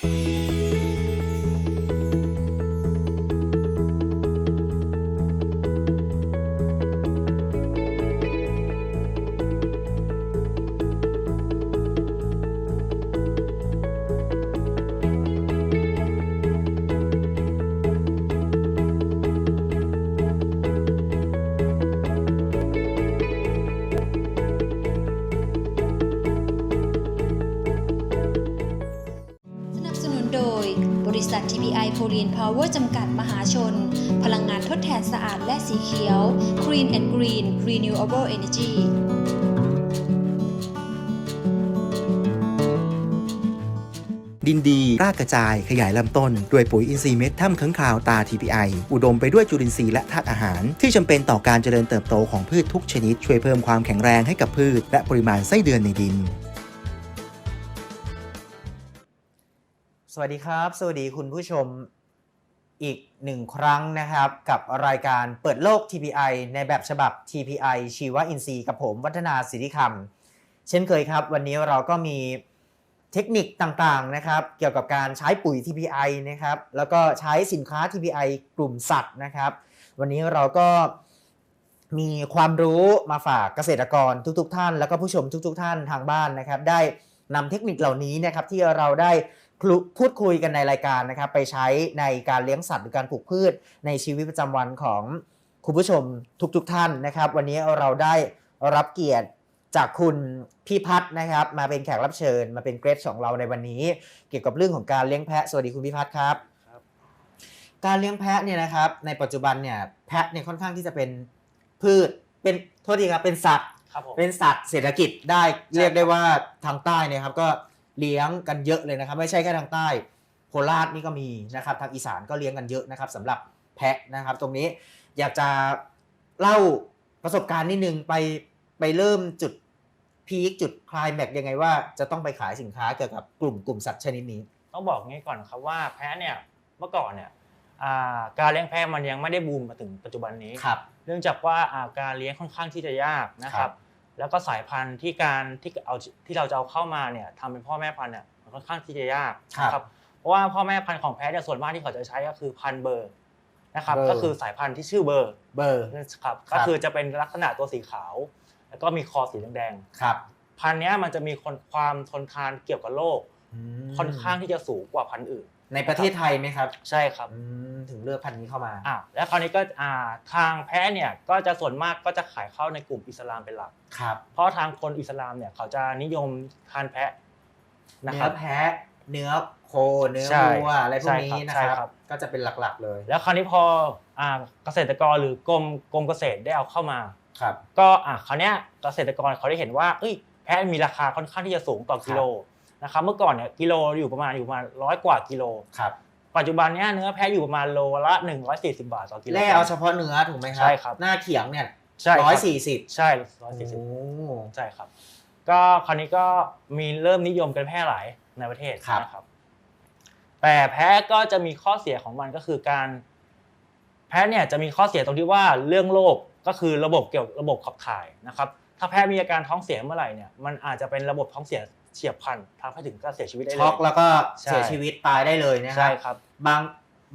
ส วเวอร์จำกัดมหาชน พลังงานทดแทนสะอาดและสีเขียว Green and Green Renewable Energy ดินดีรากกระจายขยายลำต้น ด้วยปุ๋ยอินทรีย์เม็ดถ้ำค้างคาวตา TPI อุดมไปด้วยจุลินทรีย์และธาตุอาหาร ที่จำเป็นต่อการเจริญเติบโตของพืชทุกชนิด ช่วยเพิ่มความแข็งแรงให้กับพืช และปริมาณไส้เดือนในดิน สวัสดีครับ สวัสดีคุณผู้ชม อีกหนึ่งครั้งนะครับ กับรายการเปิดโลก TPI ในแบบฉบับ TPI ชีวอินทรีย์กับผมวัฒนาสิทธิคำเช่นเคยครับ วันนี้เราก็มีเทคนิคต่างๆนะครับ เกี่ยวกับการใช้ปุ๋ย TPI นะครับ แล้วก็ใช้สินค้า TPI กลุ่มสัตว์นะครับ วันนี้เราก็มีความรู้มาฝากเกษตรกรทุก ๆทท่าน แล้วก็ผู้ชมทุก ๆ ท่านทางบ้านนะครับ ได้นำเทคนิคเหล่านี้นะครับที่เราได้ พูดคุยกันในรายการนะครับไปใช้ในการเลี้ยงสัตว์หรือการปลูกพืชในชีวิตประจำวันของคุณผู้ชมทุกๆทท่านนะครับ วันนี้เราได้รับเกียรติจากคุณพี่พัฒน์นะครับ มาเป็นแขกรับเชิญมาเป็นเกรดของเราในวันนี้ เกี่ยวกับเรื่องของการเลี้ยงแพะสวัสดีคุณพี่พัฒน์ครับ การเลี้ยงแพะเนี่ยนะครับ ในปัจจุบันเนี่ยแพะเนี่ยค่อนข้างที่จะเป็นพืชเป็นโทษทีครับเป็นสัตว์ ครับผม เป็นสัตว์เศรษฐกิจได้เรียกได้ว่าทางใต้เนี่ยครับก็ เลี้ยงกันเยอะเลยนะครับ ไม่ใช่แค่ทางใต้โคราชนี่ก็มีนะครับ ทางอีสานก็เลี้ยงกันเยอะนะครับสำหรับแพะนะครับ ตรงนี้อยากจะเล่าประสบการณ์นิดนึงไปไปเริ่มจุดพีคจุดคลายแม็กยังไงว่าจะต้องไปขายสินค้าเกี่ยวกับกลุ่มกลุ่มสัตว์ชนิดนี้ ต้องบอกงี้ก่อนครับว่าแพะเนี่ยเมื่อก่อนเนี่ยอ่าการเลี้ยงแพะมันยังไม่ได้บูมมาถึงปัจจุบันนี้ครับเนื่องจากว่าอ่าการเลี้ยงค่อนข้างที่จะยากนะคครัรับบ แล้วก็สายพันธุ์ที่การที่เอาที่เราจะเอาเข้ามาเนี่ยทำเป็นพ่อแม่พันธุ์เนี่ยมันค่อนข้างที่จะยากนะครับเพราะว่าพ่อแม่พันธุ์ของแพะเนี่ยส่วนมากที่เขาจะใช้ก็คือพันธุ์เบอร์นะครับเบอร์ก็คือสายพันธุ์ที่ชื่อเบอร์เบอร์นะครับครับก็คือจะเป็นลักษณะตัวสีขาว แล้วก็มีคอสีแดงครับๆพันธุ์เนี้ยมันจะมีคนความทนทานเกี่ยวกับโรคค่อนข้างที่จะสูงกว่าพันธุ์อื่น ในประเทศไทยไหมครับใช่ครับอืมถึงเลือกพันธุ์นี้เข้ามาอ่าแล้วคราวนี้ก็อ่าทางแพ้เนี่ยก็จะส่วนมากก็จะขายเข้าในกลุ่มอิสลามเป็นหลักครับเพราะทางคนอิสลามเนี่ยเขาจะนิยมทานแพะนะเนื้ครัอบแพะเนื้อโคเนื้อใช่วัวอะไรพวกนี้ใช่นะครับคใช่รับครับก็จะเป็นหลักๆเลย แล้วคราวนี้พออ่าเกษตรกรหรือกรมกรมเกษตรได้เอาเข้ามาครับก็อะคราวเนี้ยเกษตรกรเขาได้เห็นว่าเอ้ยแพะมีราคาค่อนข้างที่จะสูงต่อกิโล นะครับเมื่อก่อนเนี่ยกิโลอยู่ประมาณอยู่ประมาณร้อยกว่ากิโลครับปัจจุบันเนี้ยเนื้อแพะอยู่ประมาณโลละ 140 บาทต่อกิโลแล่เอาเฉพาะเนื้อถูกไหมครับใช่ครับหน้าเขียงเนี่ยใช่คบร้อยสี่สิบใช่ร้อยสี่สิบโอ้ใช่ครับ ก็คราวนี้ก็มีเริ่มนิยมกันแพร่หลายในประเทศนะครับ แต่แพ้ก็จะมีข้อเสียของมันก็คือการ แพ้เนี่ยจะมีข้อเสียตรงที่ว่าเรื่องโรคก็คือระบบเกี่ยวกับระบบขับถ่ายนะครับ ถ้าแพ้มีอาการท้องเสียเมื่อไหร่เนี่ยมันอาจจะเป็นระบบท้องเสีย เฉียบพลันทำให้ถึงการเสียชีวิตได้เลย ช็อกแล้วก็ใช่ เสียชีวิตตายได้เลยนะคใช่รับครับ บาง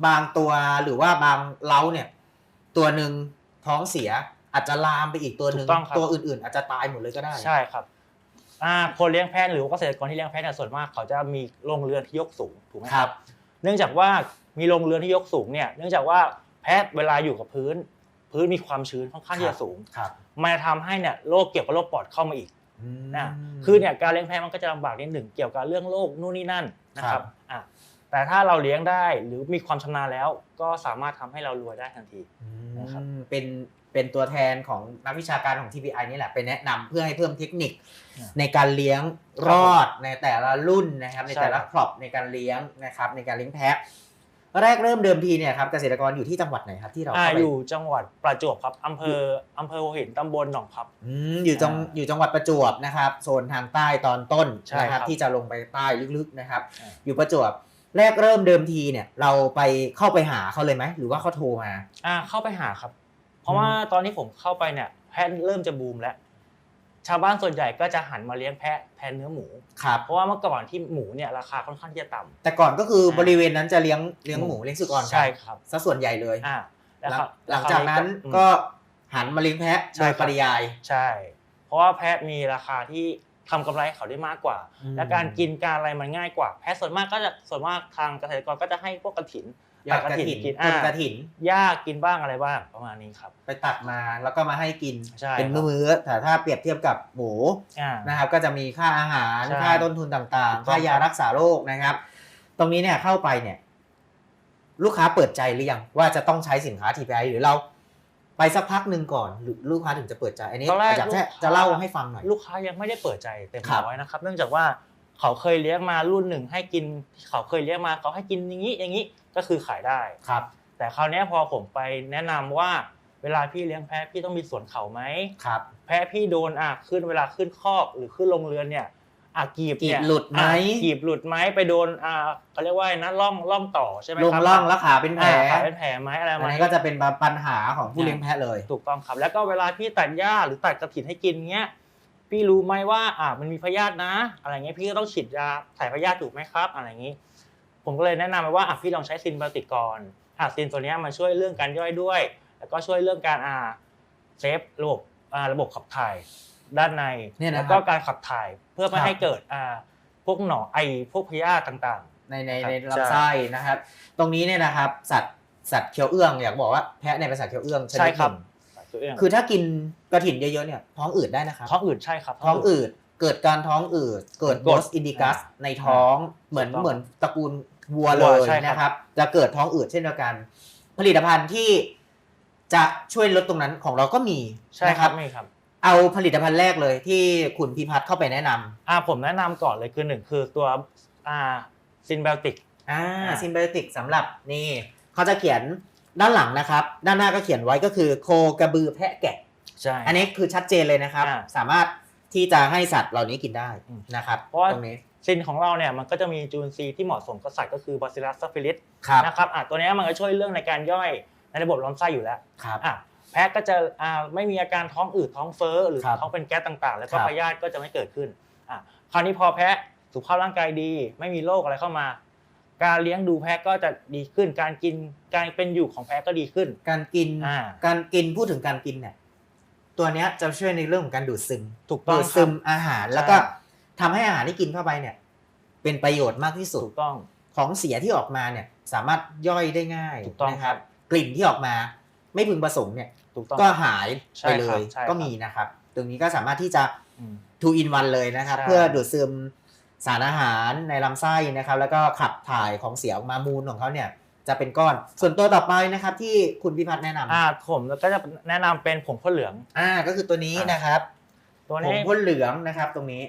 บางตัวหรือว่าบางเล้าเนี่ย ตัวหนึ่งท้องเสียอาจจะลามไปอีกตัวหนึ่งถูกต้องครับ ตัวอื่น ๆ อาจจะตายหมดเลยก็ได้ ใช่ครับอ่าคนเลี้ยงแพะหรือว่าเกษตรกรที่เลี้ยงแพะเนี่ยส่วนมากเขาจะมีโรงเรือนที่ยกสูงถูกไหมคครัรับบเนื่องจากว่ามีโรงเรือนที่ยกสูงเนี่ยเนื่องจากว่าแพะเวลาอยู่กับพื้น พื้นมีความชื้นค่อนข้างที่จะสูง ครับ มันจะทำให้เนี่ยโรคเกี่ยวกับโรคปอดเข้ามาอีกอืม นะคือเนี่ยการเลี้ยงแพะมันก็จะลำบากนิดหนึ่งเกี่ยวกับเรื่องโรคนู่นนี่นั่นนะคครัรับบอะแต่ถ้าเราเลี้ยงได้หรือมีความชำนาญแล้ว ก็สามารถทำให้เรารวยได้ทันทีนะครับอืมเป็นเป็นตัวแทนของนักวิชาการของ TPI นี่แหละไปแนะนำเพื่อให้เพิ่มเทคนิคอ่าในการเลี้ยงรอดในแต่ละรุ่นนะครับ ในใช่แต่ละครับครอบในการเลี้ยงนะครับในการเลี้ยงแพะ แรกเริ่มเดิมทีเนี่ยครับเกษตรกรอยู่ที่จังหวัดไหนครับที่เราอ่าเข้าไปอยู่จังหวัดประจวบครับอำเภออำเภอหัวหินตำบลหนองพับ อืมอยู่จังอ่าอยู่จังหวัดประจวบนะครับโซนทางใต้ตอนต้นใช่นะคครัรับบที่จะลงไปใต้ลึกๆนะครับอ่าอยู่ประจวบแรกเริ่มเดิมทีเนี่ยเราไปเข้าไปหาเขาเลยไหมหรือว่าเขาโทรมา อ่าเข้าไปหาครับ เพราะว่าตอนที่ผมเข้าไปเนี่ยแพทย์เริ่มจะบูมแล้ว ชาวบ้านส่วนใหญ่ก็จะหันมาเลี้ยงแพะแทนเนื้อหมู ครับ เพราะว่าเมื่อก่อนที่หมูเนี่ยราคาค่อนข้างที่จะต่ำ แต่ก่อนก็คือบริเวณนั้นจะเลี้ยงเลี้ยงหมูเลี้ยงสุกรกันใช่ครับซะส่วนใหญ่เลยอ่าหลังแล้วหลังจากนั้นอืมก็หันมาเลี้ยงแพะใช่โดยครับปริยาย ใช่ เพราะว่าแพะมีราคาที่ทำกำไรให้เขาได้มากกว่าอืมและการกินการอะไรมันง่ายกว่า แพะส่วนมากก็จะส่วนมากทางเกษตรกรก็จะให้พวกกระถิน ยอดกระถินกินต้อ่านกระถินหญ้ากินบ้างอะไรบ้างประมาณนี้ครับ ไปตัดมาแล้วก็มาให้กินใช่เป็นครับมื้อๆแต่ถ้าเปรียบเทียบกับหมูอ่านะครับ ก็จะมีค่าอาหารใช่ค่าต้นทุนต่างถูกๆต้องค่ายารักษาโรคนะครับ ตรงนี้เนี่ยเข้าไปเนี่ย ลูกค้าเปิดใจหรือยังว่าจะต้องใช้สินค้า TPI หรือเราไปสักพักหนึ่งก่อนหรือลูกค้าถึงจะเปิดใจอันนี้ตอนแรกอยากลูจะกค้จะเล่าให้ฟังหน่อยลูกค้ายังไม่ได้เปิดใจเต็มครับร้อยนะครับ เนื่องจากว่าเขาเคยเลี้ยงมารุ่นหนึ่งให้กิน เขาเคยเลี้ยงมาเขาให้กินอย่างนี้อย่างนี้ ก็คือขายได้ครับ แต่คราวเนี้ยพอผมไปแนะนำว่าเวลาพี่เลี้ยงแพะพี่ต้องมีสวนเขาไหมครับ แพะพี่โดนอะขึ้นเวลาขึ้นคอกหรือขึ้นลงเรือนเนี่ยอะกีบกีเนี่บยหลุดไหมอะกีบหลุดไหมไปโดนอ่าเขาเรียกว่าไงนะล่องล่องต่อใช่ไหมลงครับล่องแล้วขาเป็นแผลอ่าขาเป็นแผลไหมอะไรอันมานี้ก็จะเป็นปัญหาของผู้เลี้ยงแพะเลย ถูกต้องครับ แล้วก็เวลาพี่ตัดหญ้าหรือตัดกระถินให้กินเงี้ยพี่รู้ไหมว่าอ่ามันมีพยาธินะ อะไรเงี้ยพี่ก็ต้องฉีดยาถ่ายพยาธิถูกไหมครับ อะไรอย่างงี้ ผมก็เลยแนะนำไปว่าอะพี่ลองใช้ซินไบโอติกก่อนอะซินตัวเนี้ยมันช่วยเรื่องการย่อยด้วย แล้วก็ช่วยเรื่องการอ่าเซฟระบบอ่าระบบขับถ่ายด้านในเนี่ยนะครับแล้วก็การขับถ่ายเพื่อไม่ครับให้เกิดอ่าพวกหนอนไอพวกพยาธิต่างในในครับในใช่ลำไส้นะครับ ตรงนี้เนี่ยนะครับ สัตว์สัตว์เคี้ยวเอื้องอยากบอกว่าแพะเนี่ยเป็นสัตว์เคี้ยวเอื้องชใช่นิดหครับนึ่งๆตัวเองคือถ้ากินกระถิ่นเยอะๆเนี่ยท้องอืดได้นะครับท้องอืดใช่ครับท้องอืดเกิดการท้องอืดเกิดกโบดสอินดิกัสอ่าในท้องเหมือนถูกต้องเหมือนตระกูล วัวเลวัวยใช่ครับ นะครับ จะเกิดท้องอืดเช่นเดียวกัน ผลิตภัณฑ์ที่จะช่วยลดตรงนั้นของเราก็มีใช่นะคครัรับบไม่ครับเอาผลิตภัณฑ์แรกเลยที่คุณพิพัฒน์เข้าไปแนะนำอ่าผมแนะนำก่อนเลยคือหนึ่งคือตัวอ่าซินไบโอติก อ่าอ่า ซิมไบโอติกสำหรับนี่เขาจะเขียนด้านหลังนะครับ ด้านหน้าก็เขียนไว้ก็คือโคกระบือแพะแกะ ใช่ อันนี้คือชัดเจนเลยนะครับ อ่าสามารถที่จะให้สัตว์เหล่านี้กินได้อืมนะครับเพราะว่า ตรงนี้ ซินของเราเนี่ยมันก็จะมีจูนซีที่เหมาะสมกับสัตว์ก็คือบาซิลัสซัฟฟิลิสครับนะครับอะตัวเนี้ยมันก็ช่วยเรื่องในการย่อยในระบบลำไส้อยู่แล้วครับอะแพะก็จะอ่าไม่มีอาการท้องอืดท้องเฟ้อหรือครับท้องเป็นแก๊สต่างๆ แล้วก็ครับพยาธิก็จะไม่เกิดขึ้นอะคราวนี้พอแพะสุขภาพร่างกายดี ไม่มีโรคอะไรเข้ามา การเลี้ยงดูแพะก็จะดีขึ้น การกินการเป็นอยู่ของแพะก็ดีขึ้น การกินอ่าการกินพูดถึงการกินเนี่ยตัวเนี้ยจะช่วยในเรื่องของการดูดซึมถูกต้องดูดคซึรับมอาหารใช่แล้วก็ ทำให้อาหารที่กินเข้าไปเนี่ยเป็นประโยชน์มากที่สุดถูกต้องของเสียที่ออกมาเนี่ยสามารถย่อยได้ง่ายถูกต้องนะคครัรับบกลิ่นที่ออกมาไม่พึงประสงค์เนี่ยถูกต้องก็หายใช่ไปเลครับยใช่ครับก็มีนะครับ ตรงนี้ก็สามารถที่จะอืม two in one เลยนะครับใช่เพื่อดูดซึมสารอาหารในลำไส้นะครับ แล้วก็ขับถ่ายของเสียออกมามูลของเขาเนี่ยจะเป็นก้อน ส่วนตัวต่อไปนะครับที่คุณพิพัฒน์แนะนำอ่าผมก็จะแนะนำเป็นผงข้าวเหลือง อ่าก็คือตัวนี้นะครับ ตัวผนี้งพ่นเหลืองนะครับ ตรงนี้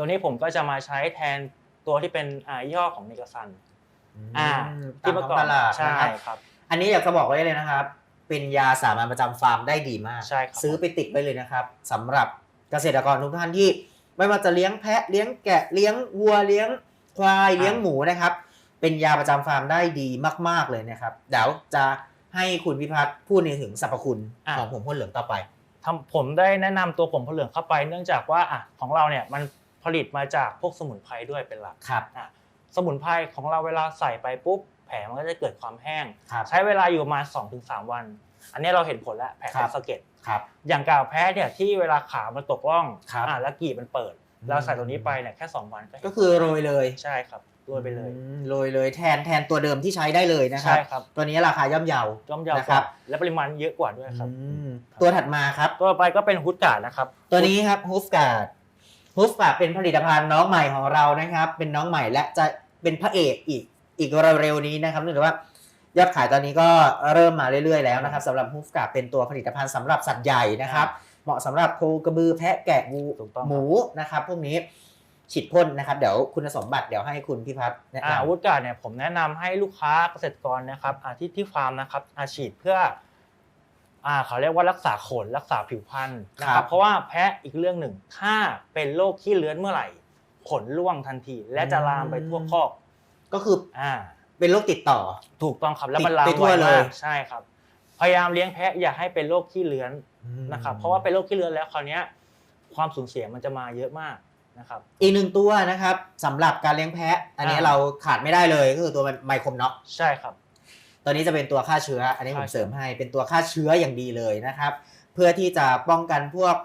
ตัวนี้ผมก็จะมาใช้แทนตัวที่เป็นอ่ายี่ห้อของเนกซันอ่าตามท้องตลาดใช่นะครับครับ อันนี้อยากจะบอกไว้เลยนะครับ เป็นยาสามัญประจำฟาร์มได้ดีมากใช่ครับซื้อไปติดไว้เลยนะครับสำหรับเกษตรกรทุกท่านที่ ไม่ว่าจะเลี้ยงแพะเลี้ยงแกะเลี้ยงวัวเลี้ยงควายเลี้ยงหมูนะครับ เป็นยาประจำฟาร์มได้ดีมาก ๆเลยนะครับเดี๋ยวจะให้คุณพิพัฒน์พูดในถึงสรรพคุณอะของผงพ่นเหลืองต่อไปทำผมได้แนะนำตัวผงข้าวเหลืองเข้าไป เนื่องจากว่าอะของเราเนี่ยมัน ผลิตมาจากพวกสมุนไพรด้วยเป็นหลักครับอะสมุนไพรของเราเวลาใส่ไปปุ๊บแผลมันก็จะเกิดความแห้งครับใช้เวลาอยู่ประมาณ2-3 วัน อันนี้เราเห็นผลแล้วแผลครัเป็บนสะเก็ดครับอย่างกาวแพ้เนี่ยที่เวลาขามันตกร่องครับอะแล้วกีบมันเปิดอืมเราใส่ตัวนี้ไปเนี่ยแค่สองวันก็เห็นก็คือโรยเลยใช่ครับด้วยไปเลยอืมโรยเลยแทนแทนตัวเดิมที่ใช้ได้เลยนะครัใช่บครับตัวนี้ราคาย่อมเยาย่อมเยาวนะกครัว่าบและปริมาณเยอะกว่าด้วยครับอืมตัวถัดมาครับตัวต่อไปก็เป็นฮุดการ์ดนะครับตัวนี้ครับฮูฟการ์ด ฮูฟการ์ดเป็นผลิตภัณฑ์น้องใหม่ของเรานะครับ เป็นน้องใหม่และจะเป็นพระเอกอีกอีกเร็วๆนี้นะครับเนื่องจากว่ายอดขายตอนนี้ก็เริ่มมาเรื่อยๆแล้วนะครับสำหรับฮูฟการ์ดเป็นตัวผลิตภัณฑ์สำหรับสัตว์ใหญ่นะครับ เหมาะสำหรับโคกระบือแพะแกะงูถูกต้องครับหมูนะครับพวกนี้ฉีดพ่นนะครับเดี๋ยวคุณสมบัติเดี๋ยวให้คุณพิพัฒน์แนะอ่านำวูดการ์ดเนี่ยผมแนะนำให้ลูกค้าเกษตรกรนะครับอ่าที่ที่ฟาร์มนะครับอาฉีดเพื่อ อ่าเขาเรียกว่ารักษาขนรักษาผิวพรรณนะคครัรับบ เพราะว่าแพะอีกเรื่องหนึ่งถ้าเป็นโรคขี้เลื้อนเมื่อไหร่ ขนร่วงทันที และจะลามไปทั่วคอกก็คืออ่า เป็นโรคติดต่อ ถูกต้องครับแล้วติดมันลามไปทั่วไวเลมาย กใช่ครับ พยายามเลี้ยงแพะอย่าให้เป็นโรคขี้เลื้อนนะครับ เพราะว่าเป็นโรคขี้เลื้อนแล้วคราวเนี้ยความสูญเสียมันจะมาเยอะมากนะครับ อีกหนึ่งตัวนะครับสำหรับการเลี้ยงแพะ อันนี้อ่า เราขาดไม่ได้เลยก็คือตัวไมโครน็อก ใช่ครับ ตัวนี้จะเป็นตัวฆ่าเชื้อ อันนี้ผมฆ่าเชื้อเสริมให้เป็นตัวฆ่าเชื้ออย่างดีเลยนะครับ เพื่อที่จะป้องกันพวก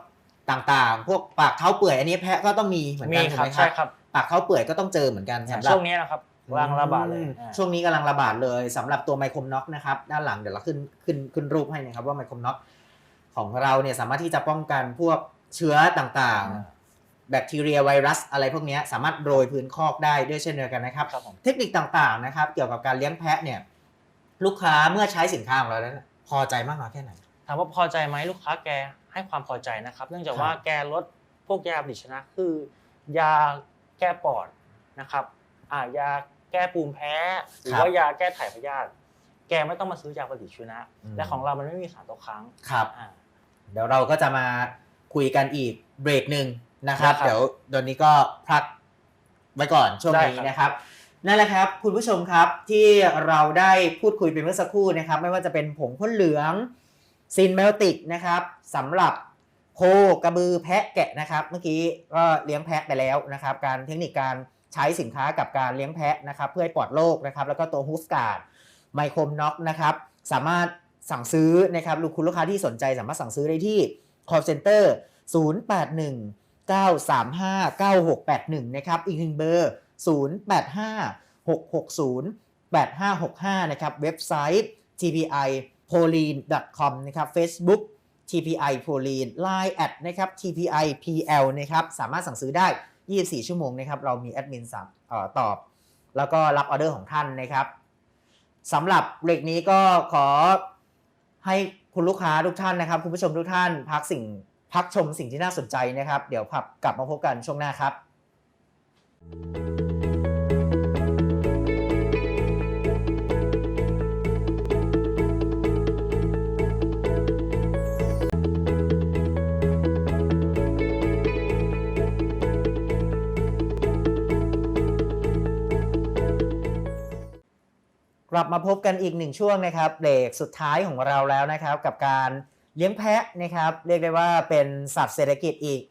ต่างๆ พวกปากเท้าเปื่อย อันนี้แพะก็ต้องมีเหมือนมีกันถูกครัไหบมคใช่รับครับ ปากเท้าเปื่อยก็ต้องเจอเหมือนกันอย่างสำหรับช่วงนี้นะครับกำลังระบาดเลยอืมอ่าช่วงนี้กำลังระบาดเลยสำหรับตัวไมโครน็อกนะครับ ด้านหลังเดี๋ยวเราขึ้นขึ้นขึ้นรูปให้นะครับว่าไมโครน็อกของเราเนี่ยสามารถที่จะป้องกันพวกเชื้อต่างๆ แบคทีเรียไวรัส อะไรพวกเนี้ยสามารถโรยพื้นคอกได้ด้วยเช่นเดียวกันนะครับครับผมเทคนิคต่างๆนะครับ เกี่ยวกับการเลี้ยงแพะเนี่ย ลูกค้าเมื่อใช้สินค้าของเราแล้วเนี่ยพอใจมากน้อยแค่ไหน ถามว่าพอใจไหมลูกค้าแกให้ความพอใจนะครับ เนื่องจากว่าครับแกลดพวกยาปฏิชีวนะคือยาแก้ปอดนะครับอ่ายาแก้ปูมแพ้ หรือว่ายาแก้ถ่ายพยาธิแกไม่ต้องมาซื้อยาปฏิชีวนะและของเรามันไม่มีสารตกค้างครับ อ่า เดี๋ยวเราก็จะมาคุยกันอีกเบรกหนึ่งนะครับได้ครับเดี๋ยวตอนนี้ก็พักไว้ก่อนช่วงนี้ได้ครับ นะครับ นั่นแหละครับคุณผู้ชมครับที่เราได้พูดคุยไปเมื่อสักครู่นะครับ ไม่ว่าจะเป็นผงพ่นเหลืองซินเมลติกนะครับสำหรับโคกระบือแพะแกะนะครับ เมื่อกี้ก็เลี้ยงแพะไปแล้วนะครับ การเทคนิคการใช้สินค้ากับการเลี้ยงแพะนะครับ เพื่อให้ปลอดโรคนะครับ แล้วก็ตัวฮูสการ์ดไมโครน็อกนะครับ สามารถสั่งซื้อนะครับลูกคุณลูกค้าที่สนใจสามารถสั่งซื้อได้ที่ call center 081 935 9681 นะครับ อีกหนึ่งเบอร์ 085 660 8565 นะครับ เว็บไซต์ tpi polin com นะครับ Facebook tpi polin line at นะครับ tpi pl นะครับ สามารถสั่งซื้อได้ 24 ชั่วโมงนะครับ เรามีแอดมินสับเอ่อตอบ แล้วก็รับออเดอร์ของท่านนะครับสำหรับเบรกนี้ก็ขอให้คุณลูกค้าทุกท่านนะครับ คุณผู้ชมทุกท่าน พักสิ่งพักชมสิ่งที่น่าสนใจนะครับ เดี๋ยวพับกลับมาพบกันช่วงหน้าครับ กลับมาพบกันอีกหนึ่งช่วงนะครับเบรกสุดท้ายของเราแล้วนะครับ กับการเลี้ยงแพะนะครับ เรียกได้ว่าเป็นสัตว์เศรษฐกิจอีก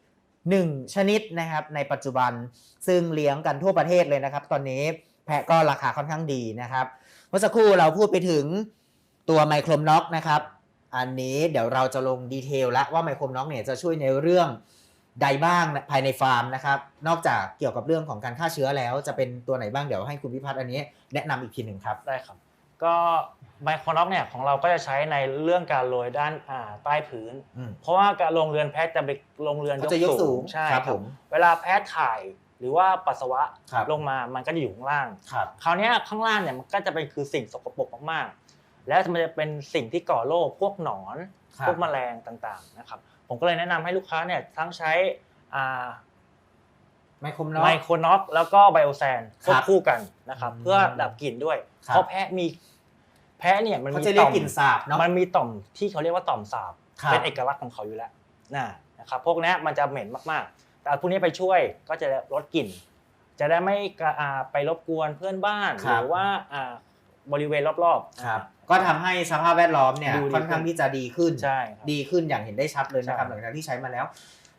หนึ่งชนิดนะครับ ในปัจจุบันซึ่งเลี้ยงกันทั่วประเทศเลยนะครับ ตอนนี้แพะก็ราคาค่อนข้างดีนะครับเมื่อสักครู่เราพูดไปถึงตัวไมโครน็อกนะครับ อันนี้เดี๋ยวเราจะลงดีเทลล้วว่าไมโครน็อกเนี่ยจะช่วยในเรื่อง ใดบ้างภายในฟาร์มนะครับ นอกจากเกี่ยวกับเรื่องของการฆ่าเชื้อแล้ว จะเป็นตัวไหนบ้างเดี๋ยวให้คุณพิพัฒน์อันนี้แนะนำอีกทีหนึ่งครับได้ครับ ก็ไมโครน็อกเนี่ยของเราก็จะใช้ในเรื่องการโรยด้านอ่าใต้พื้นอืมเพราะว่าการลงเรือนแพทย์จะไปลงเรือนเขาจะยกสูงใช่ครับครัผบมเวลาแพทย์ถ่ายหรือว่าปัสสาวะครับลงมามันก็จะอยู่ข้างล่างครับคราวเนี้ยข้างล่างเนี่ยมันก็จะเป็นคือสิ่งสกปรกมากๆ แล้วมันจะเป็นสิ่งที่ก่อโรคพวกหนอนครับพวกแมลงต่างๆนะครับ ผมก็เลยแนะนำให้ลูกค้าเนี่ยทั้งใช้อ่าไมโครน็อกไมโครน็อกแล้วก็ไบโอแซนครับควบคู่กันนะครับอืมเพื่อดับกลิ่นด้วยครับเพราะแพะมีแพะเนี่ยมันเขามีจะเรียต่กอมกลิ่นสาบเนาะมันมีต่อมที่เขาเรียกว่าต่อมสาบครับเป็นเอกลักษณ์ของเขาอยู่แล้วนะนะครับพวกเนี้ยมันจะเหม็นมากๆ แต่พวกนี้ไปช่วยก็จะลดกลิ่น จะได้ไม่กระอ่าไปรบกวนเพื่อนบ้านคหรับรือว่าอ่า บริเวณรอบๆ ครับอ่าก็ทำให้สภาพแวดล้อมเนี่ยดูดีค่อนข้างที่จะดีขึ้น ใช่ครับ ดีขึ้นอย่างเห็นได้ชัดเลยนะครับ ใช่ หลังจากที่ใช้มาแล้ว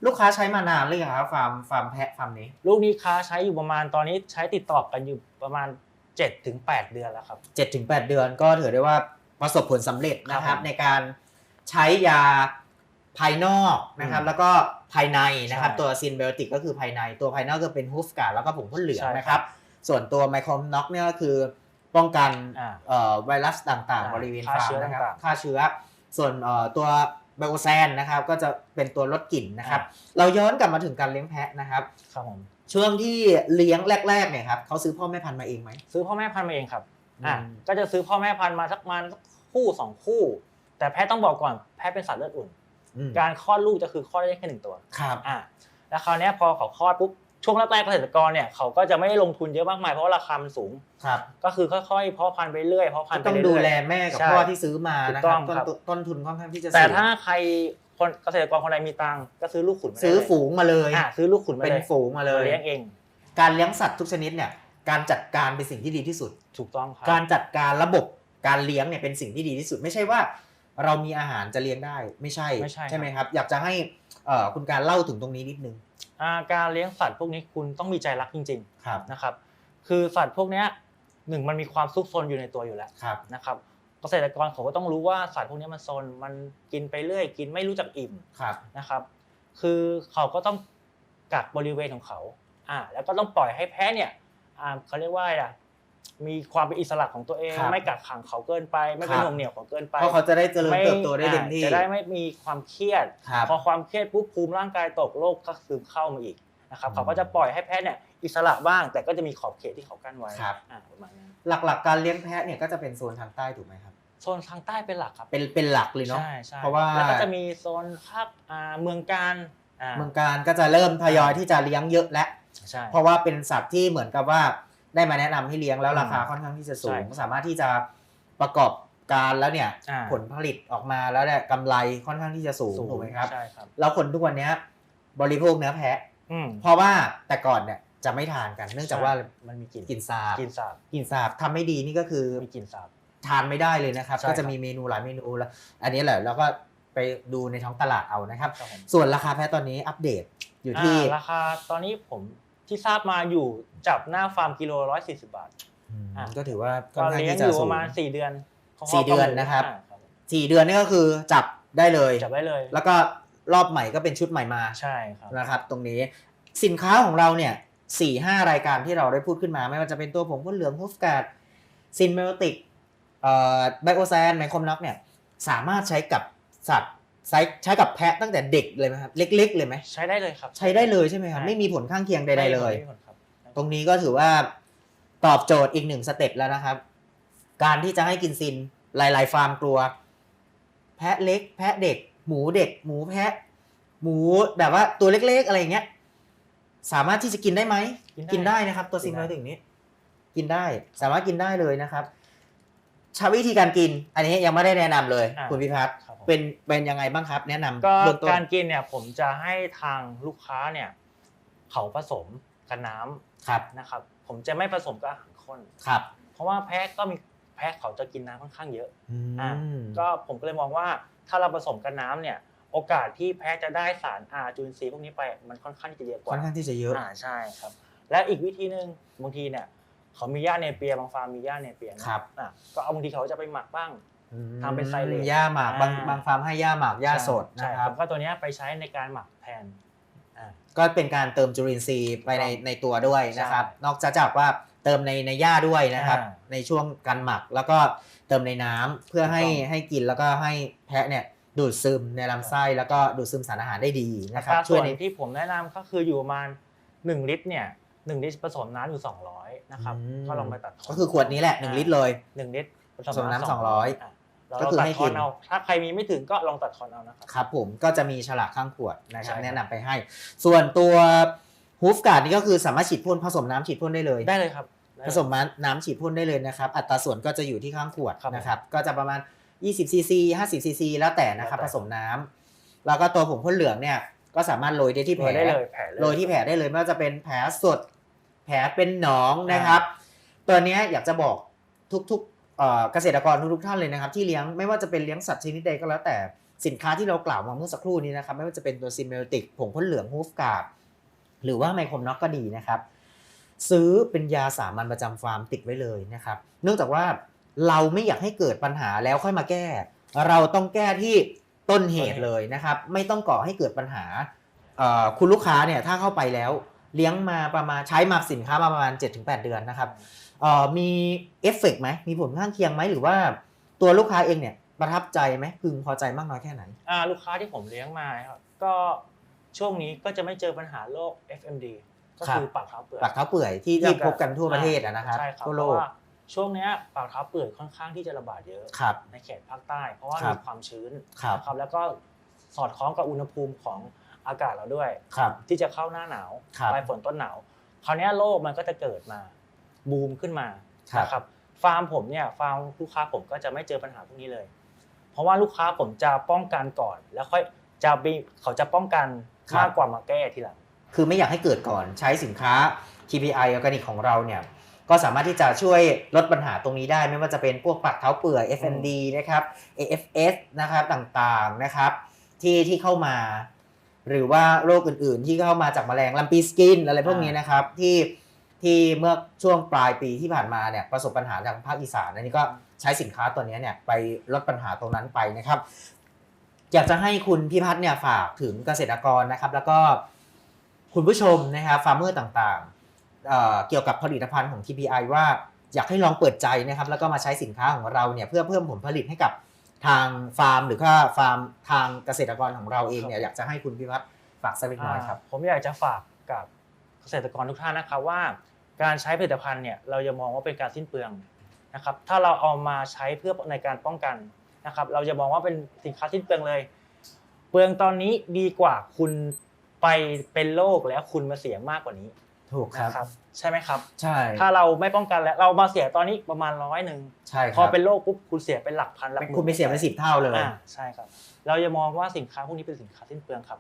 ลูกค้าใช้มานานหรือยังครับฟาร์มฟาร์มแพะฟาร์มนี้ ลูกนี้ค้าใช้อยู่ประมาณตอนนี้ใช้ติดต่อกันอยู่ประมาณ7ถึง8เดือนแล้วครับ 7-8เดือนก็ถือได้ว่าประสบผลสำเร็จนะคครัรับบผมในการใช้ยาภายนอกนะครับ อืมแล้วก็ภายในนะครับ ใช่ตัวซินเบลติกก็คือภายในตัวภายนอกก็เป็นฮูฟการ์ดแล้วก็ผงพ่นเหลืองใช่นะครับส่วนตัวไมโครน็อกเนี่ยก็คือ ป้องกันอ่าเอ่อไวรัสต่างๆอ่าบริเวณฆ่าฟาร์มเชื้อนะครับต่างๆฆ่าเชื้อ ส่วนเอ่อตัวไบโอแซนนะครับก็จะเป็นตัวลดกลิ่นนะครับอ่าเราย้อนกลับมาถึงการเลี้ยงแพะนะครับครับผมช่วงที่เลี้ยงแรกๆเนี่ยครับเขาซื้อพ่อแม่พันธุ์มาเองไหมซื้อพ่อแม่พันธุ์มาเองครับอ่าอืมก็จะซื้อพ่อแม่พันธุ์มาสักประมาณสักคู่สองคู่ แต่แพทย์ต้องบอกก่อนแพทย์เป็นสัตว์เลือดอุ่นอืมการคลอดลูกจะคือคลอดได้แค่หนึ่งตัวครับอ่าแล้วคราวเนี้ยพอเขาคลอดปุ๊บ ช่วงแรกๆเกษตรกรเนี่ยเขาก็จะไม่ได้ลงทุนเยอะมากมายเพราะว่าราคามันสูง ครับ ก็คือค่อยๆเพาะพันธุ์ไปเรื่อยเพาะพันธุ์ไปต้องเรื่อยดูแลแม่กับใช่พ่อที่ซื้อมานะครัถูกต้บองครับต้นต้นทุนค่อนข้างที่จะแต่สูงถ้าใครคนเกษตรกรคนใดมีตังค์ก็ซื้อลูกขุนมาได้ซื้อเลยฝูงมาเลย อ่าซื้อลูกขุนมาเป็นเลยฝูงมาเลย เลี้ยงเองการเลี้ยงสัตว์ทุกชนิดเนี่ย การจัดการเป็นสิ่งที่ดีที่สุด ถูกต้องครับการจัดการระบบการเลี้ยงเนี่ยเป็นสิ่งที่ดีที่สุด ไม่ใช่ว่า เรามีอาหารจะเลี้ยงได้ไม่ใช่ไม่ใช่ครับไหมครับ อยากจะให้เอ่อคุณการเล่าถึงตรงนี้นิดนึงอ่า การเลี้ยงสัตว์พวกนี้คุณต้องมีใจรักจริงครับๆนะครับ คือสัตว์พวกเนี้ยหนึ่งมันมีความซุกซนอยู่ในตัวอยู่แล้วครับนะครับเกษตรกรเขาก็ต้องรู้ว่าสัตว์พวกนี้มันซนมันกินไปเรื่อย กินไม่รู้จักอิ่มครับนะครับ คือเขาก็ต้องกักบริเวณของเขาอ่าแล้วก็ต้องปล่อยให้แพะเนี่ยอ่าเขาเรียกว่าอะไรอะ มีความเป็นอิสระของตัวเอง ครับไม่กักขังเขาเกินไป ไม่เป็นครับ หน่วงเหนี่ยวเขาเกินไปเพราะเขาจะได้เจริญเติบโตได้อ่าเต็มที่จะได้ไม่มีความเครียด ครับ พอความเครียดปุ๊บภูมิร่างกายตกโรคก็ซึมเข้ามาอีกนะครับอืม เขาก็จะปล่อยให้แพะเนี่ยอิสระบ้าง แต่ก็จะมีขอบเขตที่เขากั้นไว้ครับ อ่าประมาณนั้นหลักๆการเลี้ยงแพะเนี่ยก็จะเป็นโซนทางใต้ถูกไหมครับ โซนทางใต้เป็นหลักครับเป็นเป็นหลักเลยเนาะ ใช่ใช่เพราะว่า แล้วก็จะมีโซนภาคอ่าเมืองการอ่าเมืองการก็จะเริ่มทยอยที่จะเลี้ยงเยอะแล้ว ใช่ เพราะว่าเป็นสัตว์ที่เหมือนกับว่า ได้มาแนะนำให้เลี้ยงแล้วอืมราคาค่อนข้างที่จะสูงใช่สามารถที่จะประกอบการแล้วเนี่ยอ่าผลผลิตออกมาแล้วเนี่ยกำไรค่อนข้างที่จะสูงถูกไหมครับใช่ครับแล้วคนทุกวันเนี้ยบริโภคเนื้อแพะอืมเพราะว่าแต่ก่อนเนี่ยจะไม่ทานกัน เนื่องจากว่ามันมีกลิ่นกลิ่นสาบกลิ่นสาบกลิ่นสาบทำไม่ดีนี่ก็คือมีกลิ่นสาบทานไม่ได้เลยนะครับใช่ก็จะครับมีเมนูหลายเมนูแล้ว อันนี้แหละแล้วก็ไปดูในท้องตลาดเอานะครับครับผมส่วนราคาแพะตอนนี้อัปเดตอยู่ที่อ่าราคาตอนนี้ผม ที่ทราบมาอยู่จับหน้าฟาร์มกิโลร้อยสี่สิบบาทอืมอะก็ถือว่าค่ก็อนข้างเลี้ยงที่อจะยู่ปสูระงมาณสี่เดือนสี่เดือนนะครับอ่าผมสี่เดือนนี่ก็คือจับได้เลยจับได้เลย แล้วก็รอบใหม่ก็เป็นชุดใหม่มาใช่ครับนะครับ ตรงนี้สินค้าของเราเนี่ยสี่ห้ารายการที่เราได้พูดขึ้นมา ไม่ว่าจะเป็นตัวผงพ่นเหลืองฮุฟการ์ดซินเมลติกเอ่อไบโอแซนไมโครน็อกเนี่ยสามารถใช้กับสัตว์ ใช้ใช้กับแพะตั้งแต่เด็กเลยไหมครับเล็ก ๆ เลยไหมใช้ได้เลยครับ ใช้ได้เลยใช่ไหมครับใช่ไม่มีผลข้างเคียงใดๆเลย ไม่มีผครับตรงนี้ก็ถือว่าตอบโจทย์อีกหนึ่งสเต็ปแล้วนะครับ การที่จะให้กินซินหลาย ๆ ฟาร์มกลัว แพะเล็ก แพะเด็ก หมูเด็ก หมูแพะ หมูแบบว่าตัวเล็ก ๆ อะไรอย่างเงี้ย สามารถที่จะกินได้ไหมกินได้นะครับ ตัวซินไว้ถึงนี้ กินได้สามารถกินได้เลยนะครับใช้วิธีการกิน อันนี้ยังไม่ได้แนะนำเลย อ่า คุณพิพัฒน์ครับผม เป็นเป็นยังไงบ้างครับ แนะนำก็เบื้องต้นการกินเนี่ยผมจะให้ทางลูกค้าเนี่ยเขาผสมกับน้ำครับนะครับ ผมจะไม่ผสมกับอาหารข้นครับ เพราะว่าแพะก็มีแพะเขาจะกินน้ำค่อนข้างเยอะอือะมก็ผมก็เลยมองว่าถ้าเราผสมกับน้ำเนี่ย โอกาสที่แพะจะได้สารอาจุลินทรีย์พวกนี้ไปมันค่อนข้างที่จะเยอะกค่ว่าอนข้างที่จะเยอะอ่าใช่ครับ และอีกวิธีหนึ่งบางทีเนี่ยเขามีหญ้าเนเปียบางฟาร์มมีหญ้าเนเปียนะครับอะก็เอาบางทีเขาจะไปหมักบ้าง ทำเป็นไซเลตหญ้าหมากบางอ่าบางฟาร์มให้หญ้าหมากหญ้าสดใช่นะครับผมก็ตัวเนี้ยไปใช้ในการหมักแทนอ่าก็เป็นการเติมจุลินทรีย์ไปในถูกต้องในตัวด้วยนะครับใช่นอกจากว่าเติมในในหญ้าด้วยนะครับอ่าในช่วงการหมักแล้วก็เติมในน้ำเพื่อให้ถูกต้องให้กินแล้วก็ให้แพะเนี่ยดูดซึมในลำไส้แล้วก็ดูดซึมสารอาหารได้ดีอันะคตรับราช่ส่วยวนในที่ผมแนะนำก็คืออยู่ประมาณ1ลิตรเนี่ยหนึ่งลิตรผสมน้ำอยู่200นะครับอืมก็ลองไปตัดทนก็คือขวดนี้แหละหนึ่งลิตรเลยหนึ่งลิตรผผสมน้ำ200 200อะเรา ก็ลองคือตัดให้ทกิอนนเอาถ้าใครมีไม่ถึงก็ลองตัดทอนเอานะครับครับผมก็จะมีฉลากข้างขวดนะครับใช่ครับแนะนำไปให้ ส่วนตัวฮูฟการ์ดนี่ก็คือสามารถฉีดพ่นผสมน้ำฉีดพ่นได้เลยได้เลยครับได้ผสมน้ำฉีดพ่นได้เลยนะครับ อัตราส่วนก็จะอยู่ที่ข้างขวดครับนะครับ ก็จะประมาณ 20ซีซี50ซีซีแล้วแต่นะครับแล้วผแต่สมน้ำแล้วก็ตัวผงพ่นเหลืองเนี่ยก็สามารถโรยได้ที่แผลโรยได้เลยแผลเลยโรยที่แผลได้เลยไม่ว่าจะเป็นแผลสด แผลเป็นหนองนะครับ ตัวเนี้ยอยากจะบอกทุกๆ เกษตรกรทุกท่านเลยนะครับที่เลี้ยงไม่ว่าจะเป็นเลี้ยงสัตว์ชนิดใดก็แล้วแต่สินค้าที่เรากล่าวมาเมื่อสักครู่นี้นะครับไม่ว่าจะเป็นตัวซิมเมลติกผงพ่นเหลืองฮูฟการ์ดหรือว่าไมโครน็อกก็ดีนะครับ ซื้อเป็นยาสามัญประจำฟาร์มติดไว้เลยนะครับ เนื่องจากว่าเราไม่อยากให้เกิดปัญหาแล้วค่อยมาแก้ เราต้องแก้ที่ต้นเหตุเลยนะครับ ไม่ต้องก่อให้เกิดปัญหาคุณลูกค้าเนี่ยถ้าเข้าไปแล้วเลี้ยงมาประมาณใช้มาสินค้ามาประมาณ 7-8 เดือนนะครับ มีเอฟเฟกต์ไหมมีผลข้างเคียงไหมหรือว่าตัวลูกค้าเองเนี่ยประทับใจไหมพึงพอใจมากน้อยแค่ไหนอ่าลูกค้าที่ผมเลี้ยงมาครับก็ช่วงนี้ก็จะไม่เจอปัญหาโรค FMD ก็ครับคือปากเท้าเปื่อยปากเท้าเปื่อยที่ที่พบกันทั่วประเทศอะนะครับใช่ครับทั่วเพโลราะกว่าช่วงเนี้ยปากเท้าเปื่อยค่อนข้างที่จะระบาดเยอะครับในเขตภาคใต้ เพราะว่าครับมีความชื้นครับนะครับแล้วก็สอดคล้องกับอุณหภูมิของอากาศเราด้วยครับที่จะเข้าหน้าหนาวครับปลายฝนต้นหนาวคราวเนี้ยโรคมันก็จะเกิดมา บูมขึ้นมาครับ นะครับฟาร์มผมเนี่ยฟาร์มลูกค้าผมก็จะไม่เจอปัญหาพวกนี้เลย เพราะว่าลูกค้าผมจะป้องกันก่อน แล้วค่อยจะมีเขาจะป้องกันมากกว่ามาแก้ทีหลัง คือไม่อยากให้เกิดก่อนใช้สินค้า TPI ออร์แกนิกของเราเนี่ยก็สามารถที่จะช่วยลดปัญหาตรงนี้ได้ ไม่ว่าจะเป็นพวกปักเท้าเปื่อย FND นะครับ AFS นะครับต่างๆนะครับ ที่ที่เข้ามา หรือว่าโรคอื่นๆ ที่เข้ามาจากแมลงลำปีสกินอะไรพวกนี้นะครับ ที่ ที่เมื่อช่วงปลายปีที่ผ่านมาเนี่ยประสบปัญหาทางภาคอีสานอันนี้ก็ใช้สินค้าตัวนี้เนี่ยไปลดปัญหาตรงนั้นไปนะครับ อยากจะให้คุณพิพัฒน์เนี่ยฝากถึงเกษตรกรนะครับ แล้วก็คุณผู้ชมนะครับฟาร์มเมอร์ต่างๆเเกี่ยวกับผลิตภัณฑ์ของ TPI ว่าอยากให้ลองเปิดใจนะครับ แล้วก็มาใช้สินค้าของเราเนี่ยเพื่อเพิ่มผลผลิตให้กับทางฟาร์ม หรือว่าฟาร์มทางเกษตรกรของเราเองเนี่ยอยากจะให้คุณพิพัฒน์ฝากสักเล็กน้อยครับ ผมอยากจะฝากกับ เกษตรกรทุกท่านนะครับว่า การใช้ผลิตภัณฑ์เนี่ยเราจะมองว่าเป็นการสิ้นเปลืองนะครับถ้าเราเอามาใช้เพื่อในการป้องกันนะครับเราจะมองว่าเป็นสินค้าสิ้นเปลืองเลย เปลืองตอนนี้ดีกว่าคุณไปเป็นโรคแล้วคุณมาเสียมากกว่านี้ถูกครับนะครับใช่ไหมครับ ใช่ ถ้าเราไม่ป้องกันแล้วเรามาเสียตอนนี้ประมาณร้อยหนึ่งใช่คพอรับเป็นโรคปุ๊บคุณเสียเป็นหลักพันหลักหมื่นคุณไปเสียไปสิบเท่าเลยอ่าใช่ครับ เราจะมองว่าสินค้าพวกนี้เป็นสินค้าสิ้นเปลืองครับ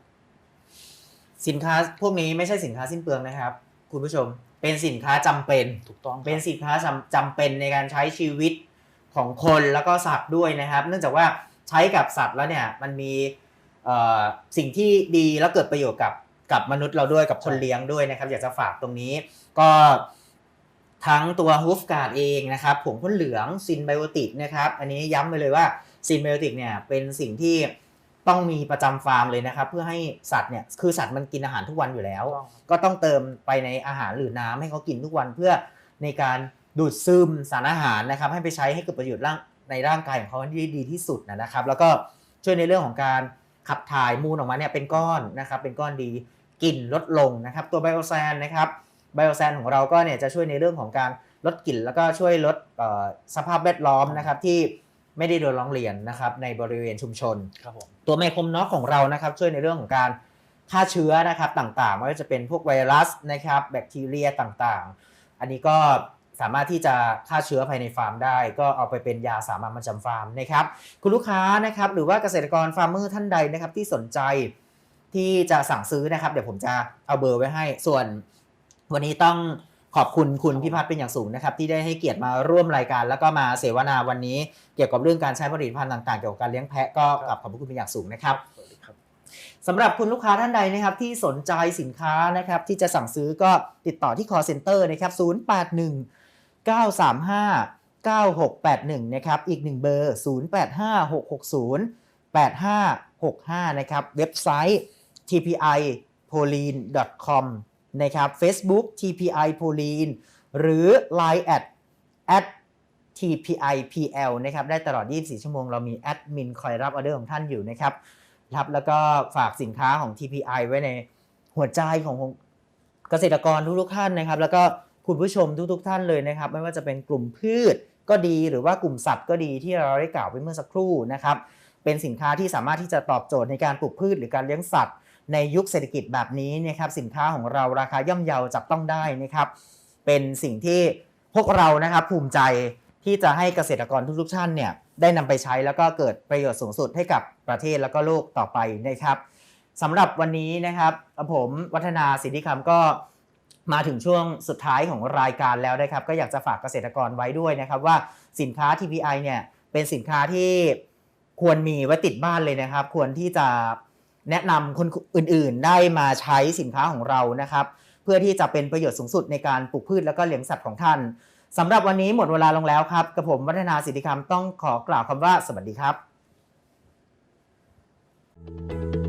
สินค้าพวกนี้ไม่ใช่สินค้าสิ้นเปลืองนะครับ คุณผู้ชมเป็นสินค้าจำเป็นถูกต้องครับเป็นสินค้าจำจำเป็นในการใช้ชีวิตของคนแล้วก็สัตว์ด้วยนะครับ เนื่องจากว่าใช้กับสัตว์แล้วเนี่ยมันมีเอ่อสิ่งที่ดีแล้วเกิดประโยชน์กับกับมนุษย์เราด้วยกับคนใช่เลี้ยงด้วยนะครับ อยากจะฝากตรงนี้ก็ทั้งตัวฮูฟการ์ดเองนะครับผงพ่นเหลืองซินไบโอติกนะครับ อันนี้ย้ำไปเลยว่าซินไบโอติกเนี่ยเป็นสิ่งที่ ต้องมีประจำฟาร์มเลยนะครับ เพื่อให้สัตว์เนี่ยคือสัตว์มันกินอาหารทุกวันอยู่แล้วถูกต้องครับก็ต้องเติมไปในอาหารหรือน้ำให้เขากินทุกวันเพื่อในการดูดซึมสารอาหารนะครับ ให้ไปใช้ให้เกิดประโยชน์ร่างในร่างกายของเขาที่ดีที่สุดนะครับ แล้วก็ช่วยในเรื่องของการขับถ่ายมูลออกมาเนี่ยเป็นก้อนนะครับ เป็นก้อนดีกลิ่นลดลงนะครับ ตัวไบโอแซนนะครับไบโอแซนของเราก็เนี่ยจะช่วยในเรื่องของการลดกลิ่นแล้วก็ช่วยลดเอ่อสภาพแวดล้อมนะครับที่ ไม่ได้โดนร้องเรียนนะครับในบริเวณชุมชนครับผมตัวไมโครมน็อกของเรานะครับช่วยในเรื่องของการฆ่าเชื้อนะครับต่างๆไม่ว่าจะเป็นพวกไวรัสนะครับแบคทีเรียต่างๆ อันนี้ก็สามารถที่จะฆ่าเชื้อภายในฟาร์มได้ ก็เอาไปเป็นยาสามัญประจำฟาร์มนะครับคุณลูกค้านะครับหรือว่าเกษตรกรฟาร์มเมอร์ท่านใดนะครับที่สนใจที่จะสั่งซื้อนะครับ เดี๋ยวผมจะเอาเบอร์ไว้ให้ส่วนวันนี้ต้อง ขอบคุณคุณพิพัฒน์เป็นอย่างสูงนะครับ ที่ได้ให้เกียรติมาร่วมรายการ แล้วก็มาเสวนาวันนี้เกี่ยวกับเรื่องการใช้ผลิตภัณฑ์ต่างๆเกี่ยวกับการเลี้ยงแพะก็กลับขอบพระคุณเป็นอย่างสูงนะครับสวัสดีครับสำหรับคุณลูกค้าท่านใดนะครับที่สนใจสินค้านะครับที่จะสั่งซื้อก็ติดต่อที่ call center นะครับ 081 935 9681 นะครับ อีกหนึ่งเบอร์ 085 660 8565 นะครับ เว็บไซต์ tpipoline.com นะครับ Facebook TPI Poline หรือ Line at at TPIPL นะครับได้ตลอด 24 ชั่วโมง เรามีแอดมินคอยรับออเดอร์ของท่านอยู่นะครับครับแล้วก็ฝากสินค้าของ TPI ไว้ในหัวใจของเกษตรกรทุกๆท่านนะครับ แล้วก็คุณผู้ชมทุกๆท่านเลยนะครับ ไม่ว่าจะเป็นกลุ่มพืชก็ดีหรือว่ากลุ่มสัตว์ก็ดีที่เราได้กล่าวไปเมื่อสักครู่นะครับ เป็นสินค้าที่สามารถที่จะตอบโจทย์ในการปลูกพืชหรือการเลี้ยงสัตว์ ในยุคเศรษฐกิจแบบนี้นะครับสินค้าของเราราคาย่อมเยาจับต้องได้นะครับเป็นสิ่งที่พวกเรานะครับภูมิใจที่จะให้เกษตรกรทุกๆท่านเนี่ยได้นำไปใช้แล้วก็เกิดประโยชน์สูงสุดให้กับประเทศแล้วก็โลกต่อไปนะครับสำหรับวันนี้นะครับผมวัฒนาสิทธิคำก็มาถึงช่วงสุดท้ายของรายการแล้วนะครับ ก็อยากจะฝากเกษตรกรไว้ด้วยนะครับ ว่าสินค้า TPI เนี่ยเป็นสินค้าที่ควรมีไว้ติดบ้านเลยนะครับ ควรที่จะ แนะนำคนอื่นๆ ได้มาใช้สินค้าของเรานะครับ เพื่อที่จะเป็นประโยชน์สูงสุดในการปลูกพืชแล้วก็เลี้ยงสัตว์ของท่านสำหรับวันนี้หมดเวลาลงแล้วครับกระผมวัฒนาสิทธิคำต้องขอกล่าวคำว่าสวัสดีครับ